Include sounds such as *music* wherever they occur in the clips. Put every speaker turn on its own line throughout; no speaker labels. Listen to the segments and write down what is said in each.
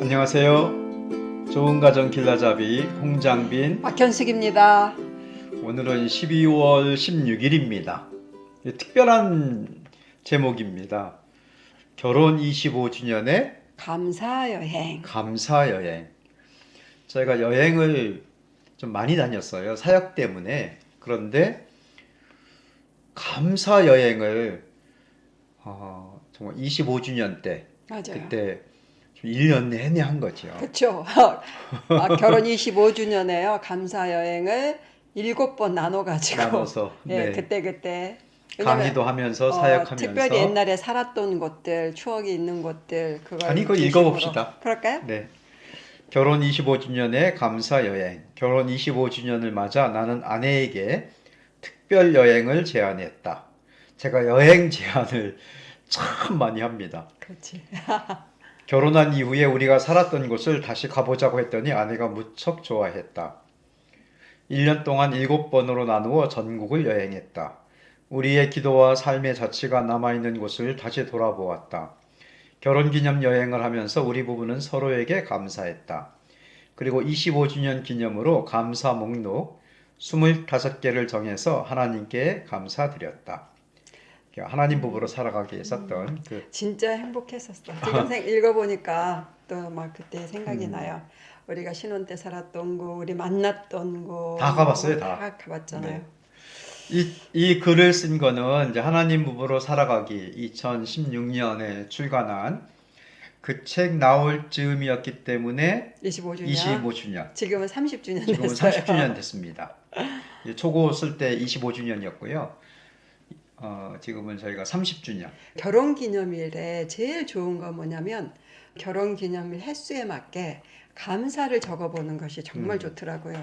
안녕하세요. 좋은 가정 길라잡이 홍장빈.
박현숙입니다.
오늘은 12월 16일입니다. 특별한 제목입니다. 결혼 25주년의
감사 여행.
감사 여행. 저희가 여행을 좀 많이 다녔어요. 사역 때문에. 그런데 감사 여행을 어, 정말 25주년 때
맞아요.
그때 좀 1년 내내 한 거죠.
그렇죠. *laughs* 아, 결혼 25주년에요. 감사 여행을 일곱 번 나눠 가지고
나눠서
예,
네.
그때 그때
강의도 하면서
어,
사역하면서
특별히 옛날에 살았던 곳들, 추억이 있는 곳들 그걸
아니, 그거
중심으로.
읽어봅시다.
그럴까요?
네. 결혼 25주년의 감사 여행. 결혼 25주년을 맞아 나는 아내에게 특별 여행을 제안했다. 제가 여행 제안을 *laughs* 참 많이 합니다.
그렇지. *laughs*
결혼한 이후에 우리가 살았던 곳을 다시 가보자고 했더니 아내가 무척 좋아했다. 1년 동안 7번으로 나누어 전국을 여행했다. 우리의 기도와 삶의 자취가 남아있는 곳을 다시 돌아보았다. 결혼 기념 여행을 하면서 우리 부부는 서로에게 감사했다. 그리고 25주년 기념으로 감사 목록 25개를 정해서 하나님께 감사드렸다. 하나님 부부로 살아가기 위해 썼던 그
진짜 행복했었어. 지금 생, *laughs* 읽어보니까 또 막 그때 생각이
음.
나요. 우리가 신혼 때 살았던 곳, 우리 만났던 곳.
다 가봤어요, 다.
다 가봤잖아요.
네. 이, 이 글을 쓴 거는 이제 하나님 부부로 살아가기 2016년에 출간한 그 책 나올 즈음이었기 때문에
25주년.
25주년.
지금은 30주년
지금은
됐어요.
30주년 됐습니다. 초고 쓸 때 25주년이었고요. 어, 지금은 저희가 30주년.
결혼 기념일에 제일 좋은 건 뭐냐면 결혼 기념일 횟수에 맞게 감사를 적어보는 것이 정말
음.
좋더라고요.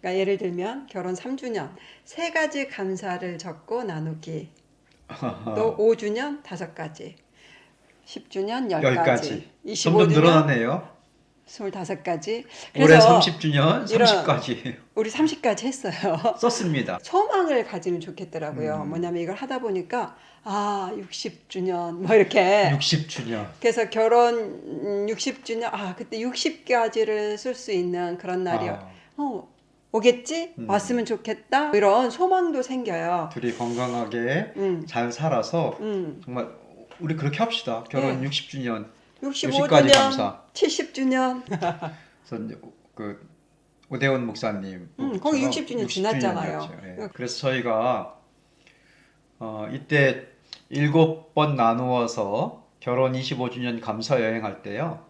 그러니까 예를 들면 결혼 3주년 세 가지 감사를 적고 나누기. 또 *laughs* 5주년 다섯 가지. 10주년 10가지.
10가지. 점점
25주년
늘어났네요.
25가지.
올해
그래서
30주년
이런-
30까지
우리 30까지 했어요. *laughs*
썼습니다.
소망을 가지면 좋겠더라고요.
음.
뭐냐면 이걸 하다 보니까 아 60주년 뭐 이렇게
60주년.
그래서 결혼 음, 60주년 아 그때 60가지를 쓸 수 있는 그런 날이
아,
어, 오겠지
음.
왔으면 좋겠다 이런 소망도 생겨요.
둘이 건강하게
음,
잘 살아서
음.
정말 우리 그렇게 합시다. 결혼
네.
60주년,
65주년,
60까지 감사.
70주년
그래서 이제 그 오대원 목사님,
음, 거기
부부처럼
60주년 지났잖아요.
60주년이었죠. 예. 그래서 저희가 어, 이때 일곱 번 나누어서 결혼 25주년 감사 여행할 때요.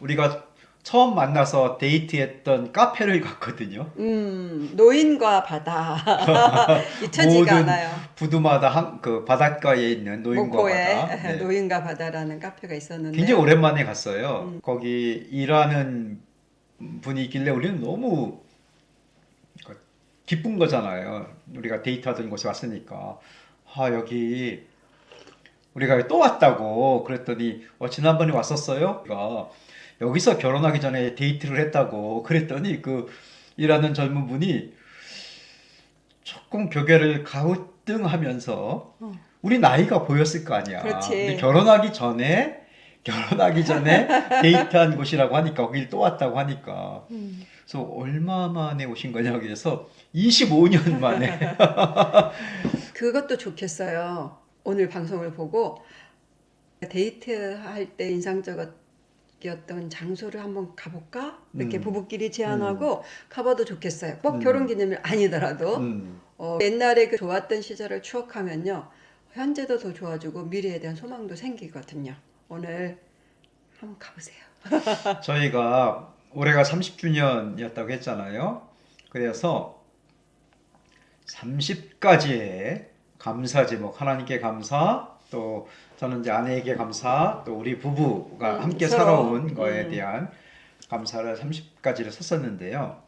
우리가 처음 만나서 데이트했던 카페를 갔거든요.
음, 노인과 바다 *laughs* 잊혀지가 않아요.
부두마다 한, 그 바닷가에 있는 노인과 바다. *laughs* 네.
노인과 바다라는 카페가 있었는데
굉장히 오랜만에 갔어요.
음.
거기 일하는 분이 있길래 우리는 너무 기쁜 거잖아요. 우리가 데이트하던 곳에 왔으니까. 아, 여기 우리가 또 왔다고 그랬더니 어, 지난번에 왔었어요. 그러니까 여기서 결혼하기 전에 데이트를 했다고 그랬더니 그 일하는 젊은 분이 조금 교계를 가우뚱하면서
어.
우리 나이가 보였을 거 아니야.
그렇지.
근데 결혼하기 전에 결혼하기 전에 *laughs* 데이트한 곳이라고 하니까 거길 또 왔다고 하니까
음.
그래서 얼마 만에 오신 거냐고 해서 25년 만에 *laughs*
그것도 좋겠어요. 오늘 방송을 보고 데이트할 때 인상적 이었던 장소를 한번 가볼까? 이렇게
음.
부부끼리 제안하고 가봐도 좋겠어요. 꼭
음.
결혼 기념일 아니더라도
음,
어, 옛날에 그 좋았던 시절을 추억하면요. 현재도 더 좋아지고 미래에 대한 소망도 생기거든요. 오늘 한번 가보세요. *laughs*
저희가 올해가 30주년이었다고 했잖아요. 그래서 30가지의 감사 제목 하나님께 감사 또 저는 이제 아내에게 감사 또 우리 부부가
음,
함께. 살아온 거에
음.
대한 감사를 30가지를 썼었는데요.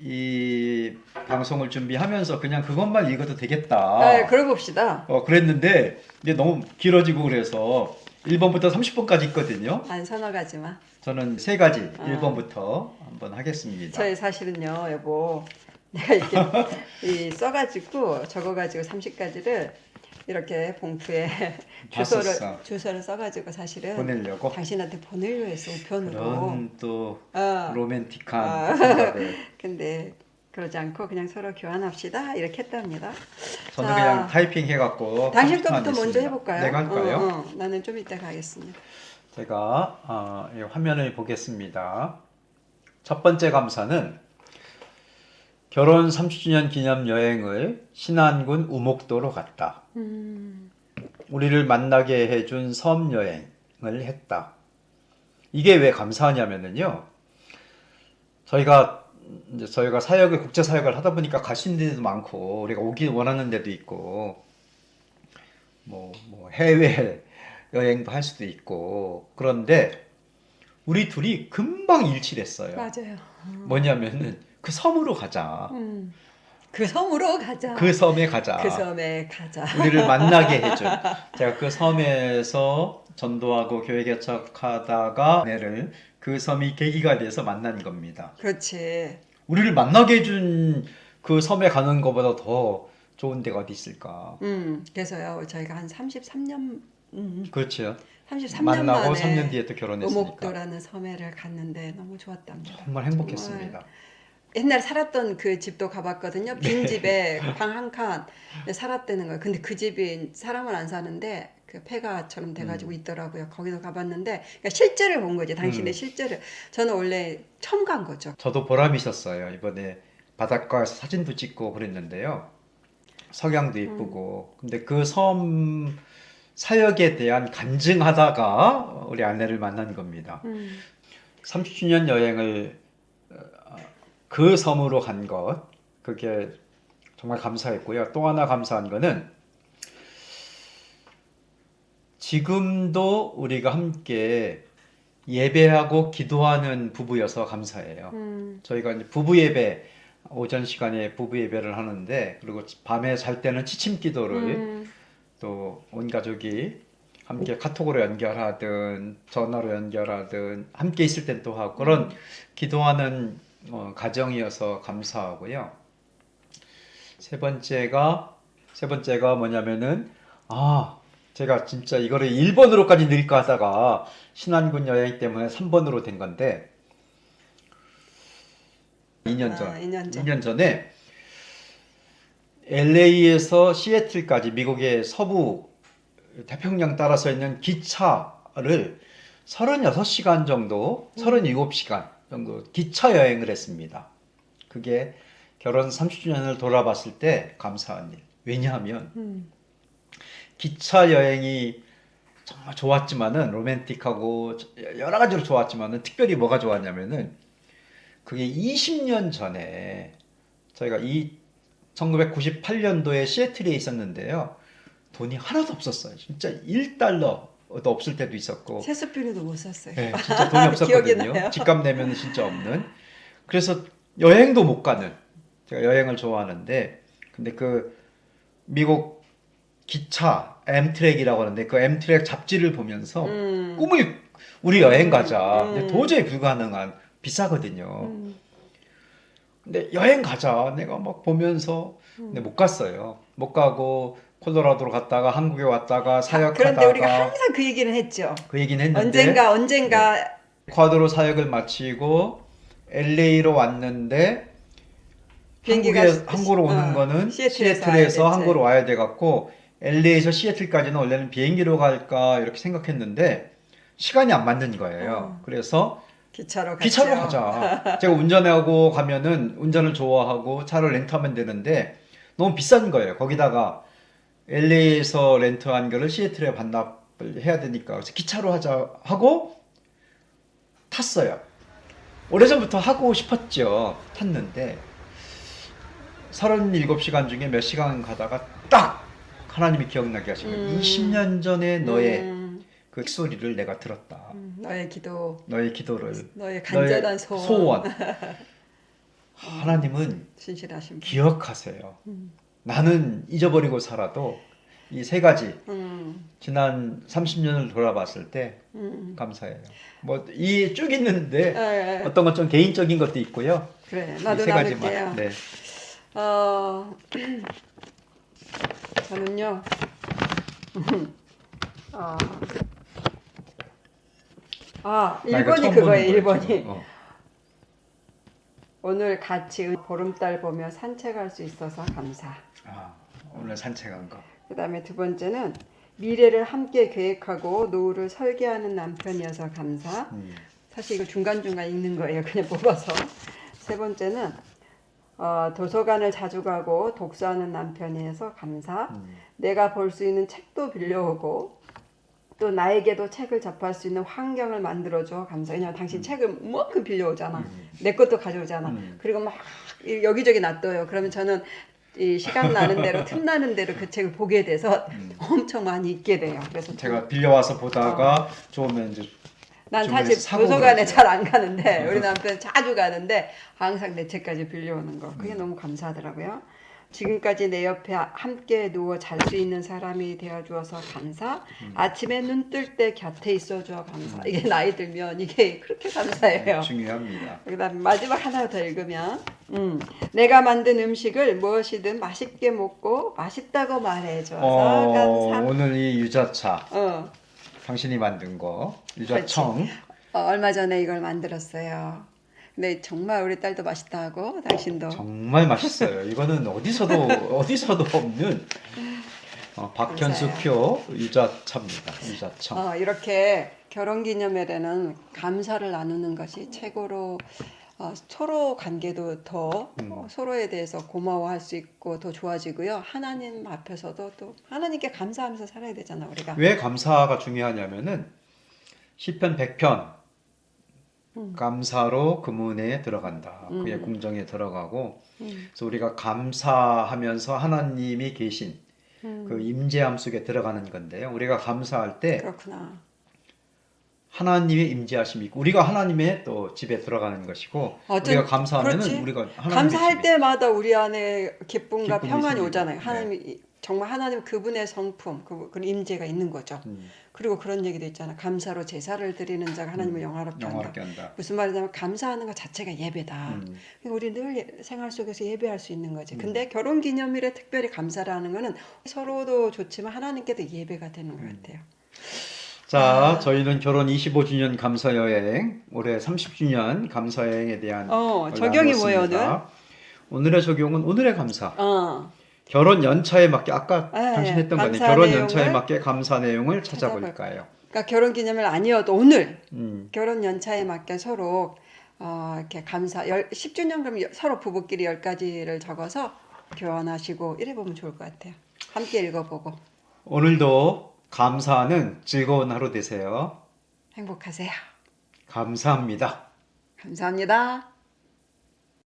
이 방송을 준비하면서 그냥 그것만 읽어도 되겠다.
네, 그래 봅시다.
어, 그랬는데 이게 너무 길어지고 그래서 1번부터 30번까지 있거든요.
안 서너 가지만.
저는 세 가지
아.
1번부터 한번 하겠습니다.
저희 사실은요, 여보. 내가 이렇게 *laughs* 이 써가지고 적어가지고 30가지를 이렇게 봉투에. *laughs* 주소를 주소를 써가지고 사실은
보내려고
당신한테 보내려 했어 우편으로.
그런 또
어.
로맨틱한
아.
생각을 *laughs*
근데 그러지 않고 그냥 서로 교환합시다 이렇게 했답니다.
저는
자,
그냥 타이핑 해갖고
당신
30분 안
거부터 먼저. 해볼까요?
내가 할까요?
어, 어. 나는 좀 이따 가겠습니다.
제가 어, 이 화면을 보겠습니다. 첫 번째 감사는 결혼 30주년 기념 여행을 신안군 우목도로 갔다.
음,
우리를 만나게 해준 섬 여행을 했다. 이게 왜 감사하냐면은요. 저희가 저희가 사역을 국제 사역을 하다 보니까 갈 수 있는 데도 많고 우리가 오기 원하는 데도 있고 뭐, 뭐 해외 여행도 할 수도 있고 그런데 우리 둘이 금방 일치했어요.
맞아요.
뭐냐면은 그 섬으로 가자.
음, 그 섬으로 가자.
그 섬에 가자.
그 섬에 가자.
우리를 만나게 해준 *laughs* 제가 그 섬에서 전도하고 교회 개척하다가 아내를 그 섬이 계기가 돼서 만난 겁니다.
그렇지.
우리를 만나게 해준 그 섬에 가는 것보다 더 좋은 데가 어디 있을까?
음, 그래서요 저희가 한 33년, 음,
그렇죠.
33년
만나고
만에
3년 뒤에 또 결혼했으니까
오목도라는 섬에를 갔는데 너무 좋았답니다.
정말 행복했습니다.
옛날 살았던 그 집도 가봤거든요. 빈
네.
집에 *laughs* 방 한 칸 살았다는 거예요. 근데 그 집이 사람은 안 사는데 그 폐가처럼 돼가지고
음.
있더라고요. 거기서 가봤는데 그러니까 실제를 본 거지. 당신의
음.
실제를. 저는 원래 처음 간 거죠.
저도 보람이 있었어요. 이번에 바닷가에서 사진도 찍고 그랬는데요. 석양도 이쁘고. 근데 그 섬 사역에 대한 간증하다가 우리 아내를 만난 겁니다.
음.
30주년 여행을 어, 그 섬으로 간 것, 그게 정말 감사했고요. 또 하나 감사한 거는 지금도 우리가 함께 예배하고 기도하는 부부여서 감사해요.
음.
저희가 이제 부부 예배 오전 시간에 부부 예배를 하는데 그리고 밤에 잘 때는 치침 기도를
음.
또온 가족이 함께 카톡으로 연결하든 전화로 연결하든 함께 있을 땐 또 하고 그런 기도하는 어, 가정이어서 감사하고요. 세 번째가 세 번째가 뭐냐면은 아 제가 진짜 이거를 1번으로까지 늘까 하다가 신안군 여행 때문에 3번으로 된 건데 2년 전
아, 2년 전.
2년 전에 LA에서 시애틀까지 미국의 서부 태평양 따라서 있는 기차를 36시간 정도, 37시간 정도 기차 여행을 했습니다. 그게 결혼 30주년을 돌아봤을 때 감사한 일. 왜냐하면
음.
기차 여행이 정말 좋았지만은 로맨틱하고 여러 가지로 좋았지만은 특별히 뭐가 좋았냐면은 그게 20년 전에 저희가 이 1998년도에 시애틀에 있었는데요. 돈이 하나도 없었어요. 진짜 1달러 도 없을 때도 있었고
세수비료도 못 샀어요.
네, 진짜 돈이. *laughs* 없었거든요. 집값 내면 진짜 없는. 그래서 여행도 못 가는. 제가 여행을 좋아하는데, 근데 그 미국 기차 엠트랙이라고 하는데 그 엠트랙 잡지를 보면서
음.
꿈을 우리 여행 가자.
음.
근데 도저히 불가능한 비싸거든요.
음.
근데 여행 가자. 내가 막 보면서 근데 못 갔어요. 못 가고 콜로라도로 갔다가 한국에 왔다가 사역하다가
그런데 우리가 항상 그 얘기는 했죠.
그 얘기는 했는데
언젠가 언젠가
에콰도르 사역을 마치고 LA로 왔는데
비행기가
한국에
시-
한국으로 오는
어,
거는
시애틀에서
시애틀에서 한국으로 와야 돼 갖고 LA에서 시애틀까지는 원래는 비행기로 갈까 이렇게 생각했는데 시간이 안 맞는 거예요.
어.
그래서
기차로.
기차로 가자. *laughs* 제가 운전하고 가면은 운전을 좋아하고 차를 렌트하면 되는데 너무 비싼 거예요. 거기다가 LA에서 렌트한 거를 시애틀에 반납을 해야 되니까 그래서 기차로 하자 하고 탔어요. 오래전부터 하고 싶었죠. 탔는데 37시간 중에 몇 시간 가다가 딱 하나님이 기억나게 하신 거예요.
음.
20년 전에 너의
음,
그 소리를 내가 들었다.
음, 너의 기도,
너의 기도를
너의 간절한
너의
소원,
소원. *laughs* 하나님은
신실하신 분.
기억하세요.
음.
나는 잊어버리고 살아도 이 세 가지
음,
지난 30년을 돌아봤을 때
음.
감사해요. 뭐 이 쭉 있는데
에, 에,
어떤 건좀 개인적인 것도 있고요.
그래,
이
나도
세
나눌게요.
가지만. 네.
어, *clears throat* 저는요 *clears throat* 어. 아,
나 이거
1번이
처음
그거예요.
보는 거야,
1번이.
지금. 어.
오늘 같이 보름달 보며 산책할 수 있어서 감사.
아, 오늘 산책한 거.
그다음에 두 번째는 미래를 함께 계획하고 노후를 설계하는 남편이어서 감사.
음.
사실 이거 중간중간 읽는 거예요. 그냥 뽑아서. 세 번째는 어, 도서관을 자주 가고 독서하는 남편이어서 감사.
음.
내가 볼 수 있는 책도 빌려오고 또 나에게도 책을 접할 수 있는 환경을 만들어줘 감사. 왜냐면 당신 책을 뭐그 빌려오잖아.
음.
내 것도 가져오잖아.
음.
그리고 막 여기저기 놔둬요. 그러면 저는 이 시간 나는 대로 틈 나는 대로 그 책을 보게 돼서
음.
엄청 많이 읽게 돼요. 그래서
제가 빌려와서 보다가 좋으면 이제
난 사실 도서관에. 잘 안 가는데 우리 남편 자주 가는데 항상 내 책까지 빌려오는 거 그게 너무 감사하더라고요. 지금까지 내 옆에 함께 누워 잘 수 있는 사람이 되어 주어서 감사. 아침에 눈 뜰 때 곁에 있어 줘 감사. 이게 나이 들면 이게 그렇게 감사해요.
중요합니다.
그다음 마지막 하나 더 읽으면 음, 내가 만든 음식을 무엇이든 맛있게 먹고 맛있다고 말해 줘서
어,
감사.
오늘 이 유자차
어,
당신이 만든 거 유자청
어, 얼마 전에 이걸 만들었어요. 근데 정말 우리 딸도 맛있다 하고 당신도
정말 맛있어요. 이거는 어디서도 *laughs* 어디서도 없는 어, 박현수표 유자차입니다. 유자청.
어, 이렇게 결혼 기념일에는 감사를 나누는 것이 최고로 어, 서로 관계도 더
음.
어, 서로에 대해서 고마워할 수 있고 더 좋아지고요. 하나님 앞에서도 또 하나님께 감사하면서 살아야 되잖아 우리가.
왜 감사가 중요하냐면은 시편 100편
음.
감사로 그 문에 들어간다. 그의
음.
궁정에 들어가고
음,
그래서 우리가 감사하면서 하나님이 계신
음,
그 임재함 속에 들어가는 건데요. 우리가 감사할 때
그렇구나.
하나님의 임재하심이 있고 우리가 하나님의 또 집에 들어가는 것이고 우리가 감사하면은
그렇지.
우리가
감사할 때마다 우리 안에 기쁨과 평안이
생기고.
오잖아요.
네.
하나님이 정말 하나님 그분의 성품, 그, 그 임재가 있는 거죠.
음,
그리고 그런 얘기도 있잖아. 감사로 제사를 드리는 자가 하나님을 영화롭게 한다.
영화롭게 한다.
무슨 말이냐면 감사하는 것 자체가 예배다.
음,
그러니까 우리 늘 예- 생활 속에서 예배할 수 있는 거지. 근데 결혼 기념일에 특별히 감사라는 거는 서로도 좋지만 하나님께도 예배가 되는 것
음.
같아요.
자, 저희는 결혼 25주년 감사 여행, 올해 30주년 감사 여행에 대한
어,
걸
적용이 뭐예요,
나눴습니다. 오늘의 적용은 오늘의 감사.
어,
결혼 연차에 맞게 아까
네,
당신 했던.
감사
결혼 연차에 맞게 감사 내용을 찾아볼까요?
그러니까 결혼 기념일 아니어도 오늘
음,
결혼 연차에 맞게 서로 어, 이렇게 감사 열, 10주년 그럼 여- 서로 부부끼리 열 가지를 적어서 교환하시고 이래 보면 좋을 것 같아요. 함께 읽어보고
오늘도 감사하는 즐거운 하루 되세요.
행복하세요.
감사합니다.
감사합니다.